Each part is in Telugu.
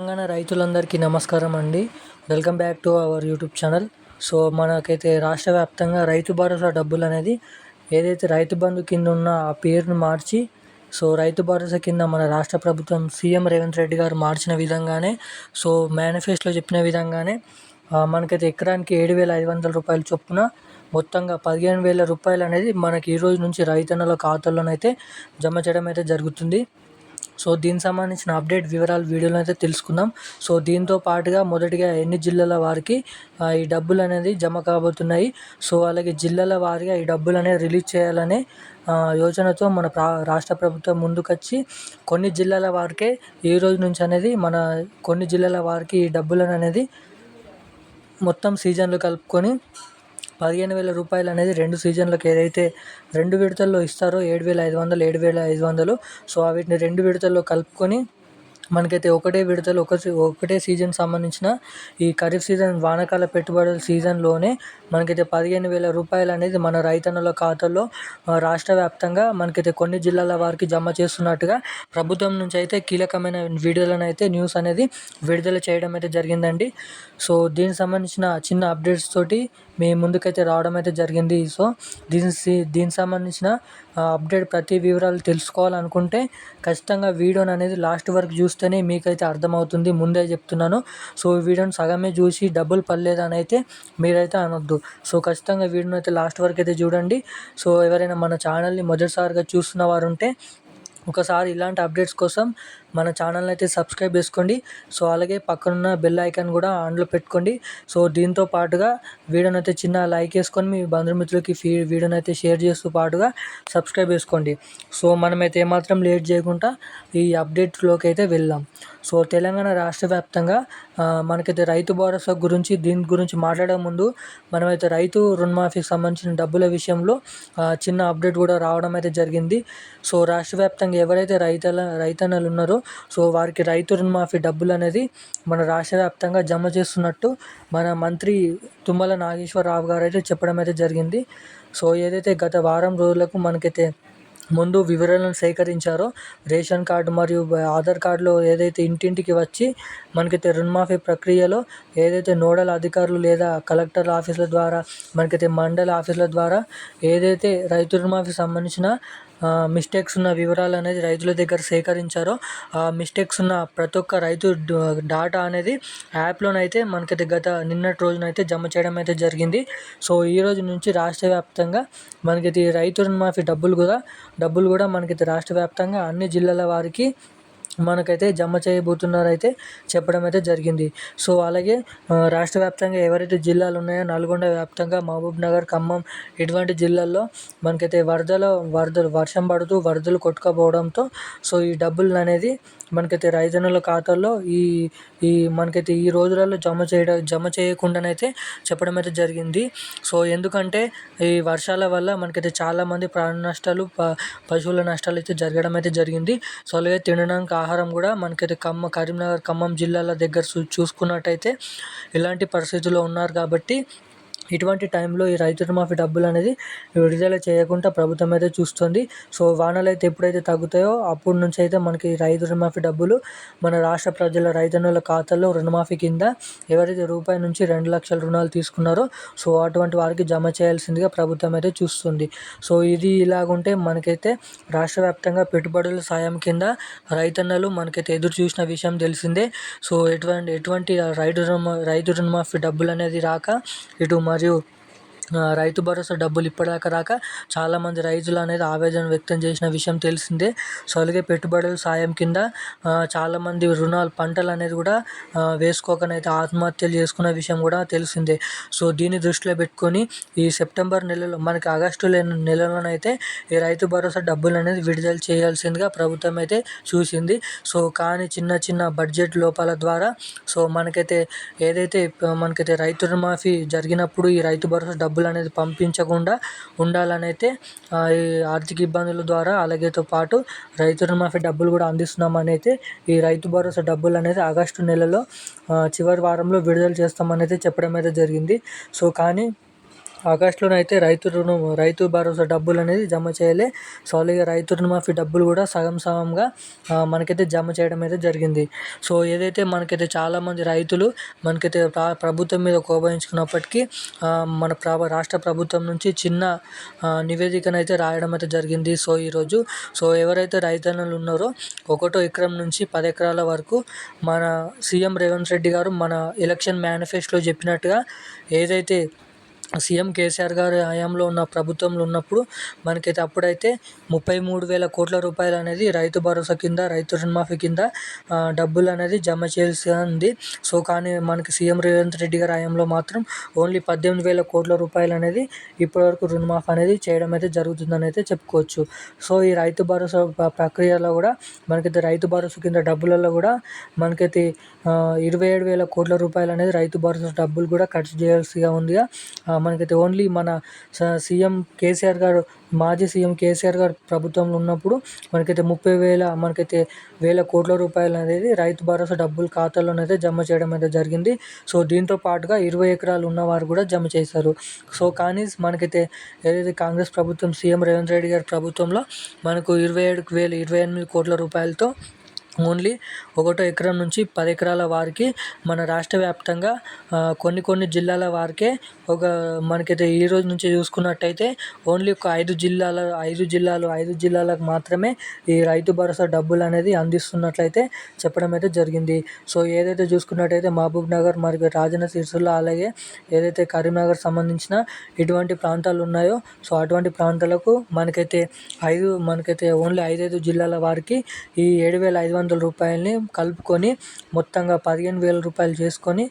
తెలంగాణ రైతులందరికీ నమస్కారం అండి. Welcome back to our YouTube channel. So మనకైతే రాష్ట్ర వ్యాప్తంగా రైతు భరోసా డబ్బులు అనేది ఏదైతే రైతు బంధు కింద ఉన్న ఆ పేరును మార్చి సో రైతు భరోసా కింద మన రాష్ట్ర ప్రభుత్వం సీఎం రేవంత్ రెడ్డి గారు మార్చిన విధంగానే సో మేనిఫెస్టోలో చెప్పిన విధంగానే మనకైతే ఎకరానికి ఏడు వేల ఐదు వందల రూపాయల చొప్పున మొత్తంగా పదిహేను వేల రూపాయలు అనేది మనకి ఈ రోజు నుంచి రైతన్నల ఖాతాల్లోనైతే జమ చేయడం అయితే జరుగుతుంది. సో దీనికి సంబంధించిన అప్డేట్ వివరాలు వీడియోలో అయితే తెలుసుకుందాం. సో దీంతో పాటుగా మొదటిగా ఎన్ని జిల్లాల వారికి ఈ డబ్బులు అనేది జమ కాబోతున్నాయి. సో అలాగే జిల్లాల వారిగా ఈ డబ్బులు అనేది రిలీజ్ చేయాలనే యోచనతో మన రాష్ట్ర ప్రభుత్వం ముందుకొచ్చి కొన్ని జిల్లాల వారికే ఈ రోజు నుంచి అనేది మన కొన్ని జిల్లాల వారికి ఈ డబ్బులను అనేది మొత్తం సీజన్లు కలుపుకొని పదిహేను వేల రూపాయలు అనేది రెండు సీజన్లకు ఏదైతే రెండు విడతల్లో ఇస్తారో ఏడు వేల ఐదు వందలు ఏడు వేల ఐదు వందలు సో వీటిని రెండు విడతల్లో కలుపుకొని మనకైతే ఒకటే విడతలు ఒక ఒకటే సీజన్ సంబంధించిన ఈ ఖరీఫ్ సీజన్ వానకాల పెట్టుబడుల సీజన్లోనే మనకైతే పదిహేను వేల రూపాయలు అనేది మన రైతన్నుల ఖాతాలో రాష్ట్ర వ్యాప్తంగా మనకైతే కొన్ని జిల్లాల వారికి జమ చేస్తున్నట్టుగా ప్రభుత్వం నుంచి అయితే కీలకమైన వీడియోలను అయితే న్యూస్ అనేది విడుదల చేయడం అయితే జరిగిందండి. సో దీనికి సంబంధించిన చిన్న అప్డేట్స్ తోటి మీ ముందుకైతే రావడం అయితే జరిగింది. సో దీని దీనికి సంబంధించిన అప్డేట్ ప్రతి వివరాలు తెలుసుకోవాలనుకుంటే ఖచ్చితంగా వీడియోని అనేది లాస్ట్ వరకు చూస్తేనే మీకైతే అర్థమవుతుంది. ముందే చెప్తున్నాను. సో ఈ వీడియోని సగమే చూసి డబ్బులు పడలేదని అయితే మీరైతే అనొద్దు. సో ఖచ్చితంగా వీడియోని అయితే లాస్ట్ వరకు అయితే చూడండి. సో ఎవరైనా మన ఛానల్ని మొదటిసారిగా చూస్తున్న వారు ఉంటే ఒకసారి ఇలాంటి అప్డేట్స్ కోసం మన ఛానల్ని అయితే సబ్స్క్రైబ్ చేసుకోండి. సో అలాగే పక్కనున్న బెల్ ఐకాన్ కూడా ఆన్లో పెట్టుకోండి. సో దీంతో పాటుగా వీడియోని అయితే చిన్న లైక్ వేసుకొని మీ బంధుమిత్రులకి ఫీ వీడియోని అయితే షేర్ చేస్తూ పాటుగా సబ్స్క్రైబ్ చేసుకోండి. సో మనమైతే ఏమాత్రం లేట్ చేయకుండా ఈ అప్డేట్లోకి అయితే వెళ్దాం సో తెలంగాణ రాష్ట్ర వ్యాప్తంగా మనకైతే రైతు భరోసా గురించి దీని గురించి మాట్లాడే ముందు మనమైతే రైతు రుణమాఫీకి సంబంధించిన డబ్బుల విషయంలో చిన్న అప్డేట్ కూడా రావడం అయితే జరిగింది. సో రాష్ట్ర వ్యాప్తంగా ఎవరైతే రైతుల రైతన్నలు ఉన్నారో సో వారికి రైతు రుణమాఫీ డబ్బులు అనేది మన రాష్ట్ర వ్యాప్తంగా జమ చేస్తున్నట్టు మన మంత్రి తుమ్మల నాగేశ్వరరావు గారు అయితే చెప్పడం అయితే జరిగింది. సో ఏదైతే గత వారం రోజులకు మనకైతే ముందు వివరాలను సేకరించారో రేషన్ కార్డు మరియు ఆధార్ కార్డులో ఏదైతే ఇంటింటికి వచ్చి మనకైతే రుణమాఫీ ప్రక్రియలో ఏదైతే నోడల్ అధికారులు లేదా కలెక్టర్ ఆఫీసుల ద్వారా మనకైతే మండల ఆఫీసుల ద్వారా ఏదైతే రైతు రుణమాఫీ సంబంధించిన మిస్టేక్స్ ఉన్న వివరాలు అనేది రైతుల దగ్గర సేకరించారో ఆ మిస్టేక్స్ ఉన్న ప్రతి ఒక్క రైతు డాటా అనేది యాప్లోనైతే మనకైతే గత నిన్నటి రోజునైతే జమ చేయడం అయితే జరిగింది. సో ఈ రోజు నుంచి రాష్ట్ర వ్యాప్తంగా మనకైతే రైతు రుణమాఫీ డబ్బులు కూడా డబ్బులు కూడా మనకి రాష్ట్ర వ్యాప్తంగా అన్ని జిల్లాల వారికి మనకైతే జమ చేయబోతున్నారైతే చెప్పడం అయితే జరిగింది. సో అలాగే రాష్ట్ర వ్యాప్తంగా ఎవరైతే జిల్లాలు ఉన్నాయో నల్గొండ వ్యాప్తంగా మహబూబ్ నగర్ ఖమ్మం ఇటువంటి జిల్లాల్లో మనకైతే వరదల వరదలు వర్షం పడుతూ వరదలు కొట్టుకోపోవడంతో సో ఈ డబ్బులు అనేది మనకైతే రైతన్నుల ఖాతాల్లో ఈ ఈ మనకైతే ఈ రోజులలో జమ చేయడం జమ చేయకుండానైతే చెప్పడం అయితే జరిగింది. సో ఎందుకంటే ఈ వర్షాల వల్ల మనకైతే చాలామంది ప్రాణ నష్టాలు ప పశువుల నష్టాలు అయితే జరగడం అయితే జరిగింది. సో అలాగే తినడానికి ఆహారం కూడా మనకైతే ఖమ్మం కరీంనగర్ ఖమ్మం జిల్లాల దగ్గర చూ చూసుకున్నట్టయితే ఇలాంటి పరిస్థితుల్లో ఉన్నారు కాబట్టి ఇటువంటి టైంలో ఈ రైతు రుణమాఫీ డబ్బులు అనేది విడుదల చేయకుండా ప్రభుత్వం అయితే చూస్తుంది. సో వానలు అయితే ఎప్పుడైతే తగ్గుతాయో అప్పటి నుంచి అయితే మనకి రైతు రుణమాఫీ డబ్బులు మన రాష్ట్ర ప్రజల రైతన్నుల ఖాతాల్లో రుణమాఫీ కింద ఎవరైతే రూపాయి నుంచి రెండు లక్షల రుణాలు తీసుకున్నారో సో అటువంటి వారికి జమ చేయాల్సిందిగా ప్రభుత్వం అయితే చూస్తుంది. సో ఇది ఇలాగుంటే మనకైతే రాష్ట్ర వ్యాప్తంగా పెట్టుబడుల సాయం కింద రైతన్నలు మనకైతే ఎదురు చూసిన విషయం తెలిసిందే. సో ఎటువంటి ఎటువంటి రైతు రుణ రైతు రుణమాఫీ డబ్బులు అనేది రాక ఇటు మరి మరియు రైతు భరోసా డబ్బులు ఇప్పటిదాకా రాక చాలామంది రైతులు అనేది ఆవేదన వ్యక్తం చేసిన విషయం తెలిసిందే. సో అలాగే పెట్టుబడుల సాయం కింద చాలామంది రుణాలు పంటలు అనేది కూడా వేసుకోకనైతే ఆత్మహత్యలు చేసుకున్న విషయం కూడా తెలిసిందే. సో దీన్ని దృష్టిలో పెట్టుకొని ఈ సెప్టెంబర్ నెలలో మనకి ఆగస్టు నెలలోనైతే ఈ రైతు భరోసా డబ్బులు అనేది విడుదల చేయాల్సిందిగా ప్రభుత్వం అయితే చూసింది. సో కానీ చిన్న చిన్న బడ్జెట్ లోపాల ద్వారా సో మనకైతే ఏదైతే మనకైతే రైతు రుణమాఫీ జరిగినప్పుడు ఈ రైతు భరోసా డబ్బులు డబ్బులు అనేది పంపించకుండా ఉండాలనైతే ఈ ఆర్థిక ఇబ్బందుల ద్వారా అలాగేతో పాటు రైతు రుణమాఫీ డబ్బులు కూడా అందిస్తున్నామని అయితే ఈ రైతు భరోసా డబ్బులు అనేది ఆగస్టు నెలలో చివరి వారంలో విడుదల చేస్తామని అయితే చెప్పడం అయితే జరిగింది. సో కానీ ఆగస్టులోనైతే రైతు రుణం రైతు భరోసా డబ్బులు అనేది జమ చేయలే. సో అలాగే రైతు రుణమాఫీ డబ్బులు కూడా సగం సగంగా మనకైతే జమ చేయడం అయితే జరిగింది. సో ఏదైతే మనకైతే చాలామంది రైతులు మనకైతే ప్రభుత్వం మీద కోపగించుకున్నప్పటికీ మన ప్రభ రాష్ట్ర ప్రభుత్వం నుంచి చిన్న నివేదికను అయితే రాయడం అయితే జరిగింది. సో ఈరోజు సో ఎవరైతే రైతన్నలు ఉన్నారో ఒకటో ఎకరం నుంచి పది ఎకరాల వరకు మన సీఎం రేవంత్ రెడ్డి గారు మన ఎలక్షన్ మేనిఫెస్టోలో చెప్పినట్టుగా ఏదైతే సీఎం కేసీఆర్ గారి హయాంలో ఉన్న ప్రభుత్వంలో ఉన్నప్పుడు మనకైతే అప్పుడైతే ముప్పై మూడు వేల కోట్ల రూపాయలు అనేది రైతు భరోసా కింద రైతు రుణమాఫీ కింద డబ్బులు అనేది జమ చేయాల్సి ఉంది సో కానీ మనకి సీఎం రేవంత్ రెడ్డి గారి హయాంలో మాత్రం ఓన్లీ పద్దెనిమిది వేల కోట్ల రూపాయలు అనేది ఇప్పటివరకు రుణమాఫీ అనేది చేయడం అయితే జరుగుతుందని అయితే చెప్పుకోవచ్చు. సో ఈ రైతు భరోసా ప్రక్రియలో కూడా మనకైతే రైతు భరోసా కింద డబ్బులలో కూడా మనకైతే ఇరవై ఏడు వేల కోట్ల రూపాయలు అనేది రైతు భరోసా డబ్బులు కూడా ఖర్చు చేయాల్సిగా ఉందిగా. మనకైతే ఓన్లీ మన సీఎం కేసీఆర్ గారు మాజీ సీఎం కేసీఆర్ గారు ప్రభుత్వంలో ఉన్నప్పుడు మనకైతే ముప్పై వేల మనకైతే వేల కోట్ల రూపాయలు అనేది రైతు భరోసా డబ్బులు ఖాతాలోనైతే జమ చేయడం అయితే జరిగింది. సో దీంతో పాటుగా ఇరవై ఎకరాలు ఉన్నవారు కూడా జమ చేశారు. సో కానీ మనకైతే ఏదైతే కాంగ్రెస్ ప్రభుత్వం సీఎం రేవంత్ రెడ్డి గారి ప్రభుత్వంలో మనకు ఇరవై ఏడు వేలు ఇరవై ఎనిమిది కోట్ల రూపాయలతో ఓన్లీ ఒకటో ఎకరం నుంచి పది ఎకరాల వారికి మన రాష్ట్ర వ్యాప్తంగా కొన్ని కొన్ని జిల్లాల వారికే ఒక మనకైతే ఈ రోజు నుంచి చూసుకున్నట్టయితే ఓన్లీ ఒక ఐదు జిల్లాల ఐదు జిల్లాలు ఐదు జిల్లాలకు మాత్రమే ఈ రైతు భరోసా డబ్బులు అనేది అందిస్తున్నట్లయితే చెప్పడం అయితే జరిగింది. సో ఏదైతే చూసుకున్నట్టయితే మహబూబ్ నగర్ మరియు రాజన్న సిరిసిల్ల అలాగే ఏదైతే కరీంనగర్ సంబంధించిన ఇటువంటి ప్రాంతాలు ఉన్నాయో సో అటువంటి ప్రాంతాలకు మనకైతే ఐదు మనకైతే ఓన్లీ ఐదైదు జిల్లాల వారికి ఈ ఏడు వేల ఐదు వందల రూపాయలని కలుపుకొని మొత్తంగా పదిహేను వేల రూపాయలు చేసుకొని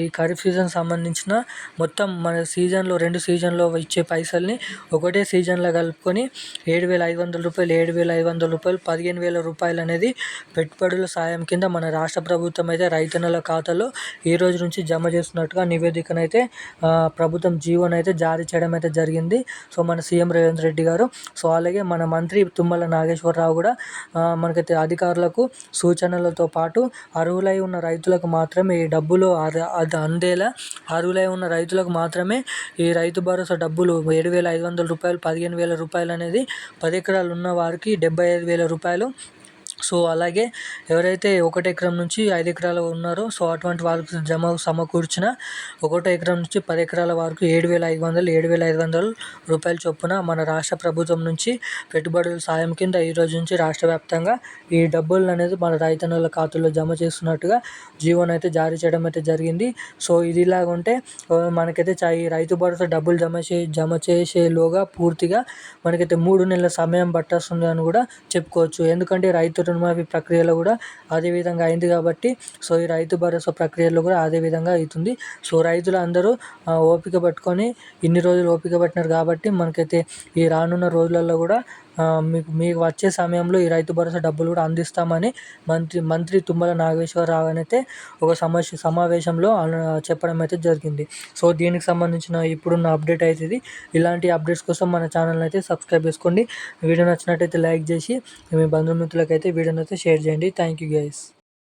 ఈ ఖరీఫ్ సీజన్ సంబంధించిన మొత్తం మన సీజన్లో రెండు సీజన్లో ఇచ్చే పైసల్ని ఒకటే సీజన్లో కలుపుకొని ఏడు వేల ఐదు వందల రూపాయలు ఏడు వేల ఐదు వందల రూపాయలు పదిహేను వేల రూపాయలు అనేది పెట్టుబడుల సాయం కింద మన రాష్ట్ర ప్రభుత్వం అయితే రైతన్నల ఖాతాలో ఈ రోజు నుంచి జమ చేస్తున్నట్టుగా నివేదికనైతే ప్రభుత్వం జీవోనైతే జారీ చేయడం అయితే జరిగింది. సో మన సీఎం రేవంత్ రెడ్డి గారు సో అలాగే మన మంత్రి తుమ్మల నాగేశ్వరరావు కూడా మనకైతే అధికారులకు సూచనలతో పాటు అర్హులై ఉన్న రైతులకు మాత్రమే ఈ డబ్బులు అది అందేలా అర్హులై ఉన్న రైతులకు మాత్రమే ఈ రైతు భరోసా డబ్బులు ఏడు వేల ఐదు వందల రూపాయలు పదిహేను వేల రూపాయలు అనేది పది ఎకరాలు ఉన్న వారికి డెబ్బై ఐదు వేల రూపాయలు సో అలాగే ఎవరైతే ఒకటి ఎకరం నుంచి ఐదు ఎకరాలు ఉన్నారో సో అటువంటి వారికి జమ సమకూర్చిన ఒకటో ఎకరం నుంచి పది ఎకరాల వరకు ఏడు వేల ఐదు వందలు ఏడు వేల ఐదు వందలు రూపాయల చొప్పున మన రాష్ట్ర ప్రభుత్వం నుంచి పెట్టుబడుల సాయం కింద ఈ రోజు నుంచి రాష్ట్ర వ్యాప్తంగా ఈ డబ్బులు అనేది మన రైతన్నుల ఖాతాలో జమ చేస్తున్నట్టుగా జీవోని అయితే జారీ చేయడం అయితే జరిగింది. సో ఇది ఉంటే మనకైతే ఈ రైతు భరోసా డబ్బులు జమ చే జమ చేసేలోగా పూర్తిగా మనకైతే మూడు నెలల సమయం పట్టేస్తుంది అని కూడా చెప్పుకోవచ్చు. ఎందుకంటే రైతు రుణమాఫీ ప్రక్రియలో కూడా అదే విధంగా అయింది కాబట్టి సో ఈ రైతు భరోసా ప్రక్రియలో కూడా అదే విధంగా అవుతుంది. సో రైతులు అందరూ ఓపిక పట్టుకొని ఇన్ని రోజులు ఓపిక పట్టినారు కాబట్టి మనకైతే ఈ రానున్న రోజులలో కూడా మీకు మీకు వచ్చే సమయంలో ఈ రైతు భరోసా డబ్బులు కూడా అందిస్తామని మంత్రి మంత్రి తుమ్మల నాగేశ్వరరావు అయితే ఒక సమస్య సమావేశంలో చెప్పడం అయితే జరిగింది. సో దీనికి సంబంధించిన ఇప్పుడున్న అప్డేట్ అయితే ఇది ఇలాంటి అప్డేట్స్ కోసం మన ఛానల్ని అయితే సబ్స్క్రైబ్ చేసుకోండి. వీడియో నచ్చినట్టయితే లైక్ చేసి మీ బంధుమిత్రులకైతే వీడియోని అయితే షేర్ చేయండి. Thank you guys.